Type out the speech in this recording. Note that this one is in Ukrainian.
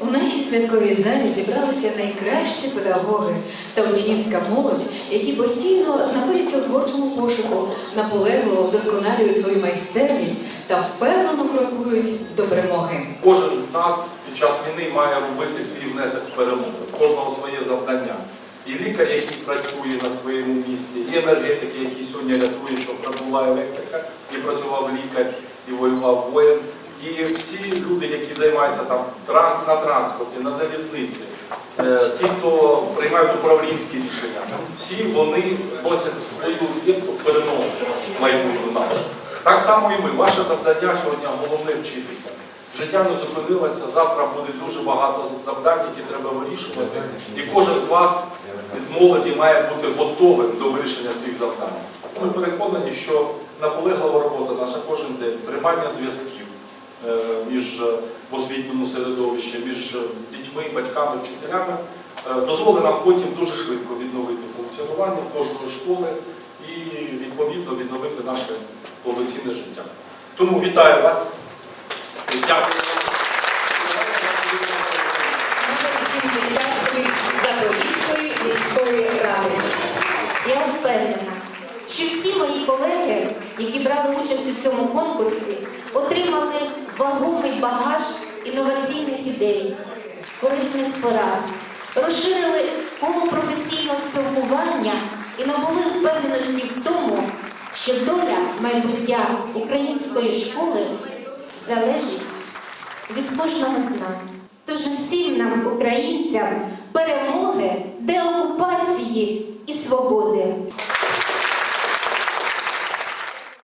У нашій святковій залі зібралися найкращі педагоги та учнівська молодь, які постійно знаходяться у творчому пошуку, наполегливо вдосконалюють свою майстерність та впевнено крокують до перемоги. Кожен з нас під час війни має робити свій внесок в перемогу, кожного своє завдання. І лікар, який працює на своєму місці, і енергетик, який сьогодні рятує, щоб прибула електрика, і працював лікар, і воював воїн. І всі люди, які займаються там на транспорті, на залізниці, е, ті, хто приймають управлінські рішення, всі вони носять свою в перемогу майбутню нашу. Так само і ви. Ваше завдання сьогодні головне вчитися. Життя не зупинилося, завтра буде дуже багато завдань, які треба вирішувати. І кожен з вас з молоді має бути готовим до вирішення цих завдань. Ми переконані, що наполеглива робота наша кожен день, тримання зв'язків між е, в освітньому середовищі, між е, дітьми, батьками, вчителями е, дозволить нам потім дуже швидко відновити функціонування кожної школи і відповідно відновити наше повноцінне життя. Тому вітаю вас. Дякую. Номер 70 Запорізької міської ради. Я впевнена, що всі мої колеги, які брали участь у цьому конкурсі, отримали вагомий багаж інноваційних ідей, корисних порад, розширили коло професійного спілкування і набули впевненості в тому, що доля майбуття української школи залежить від кожного з нас. Тож усім нам, українцям, перемоги, деокупації і свободи.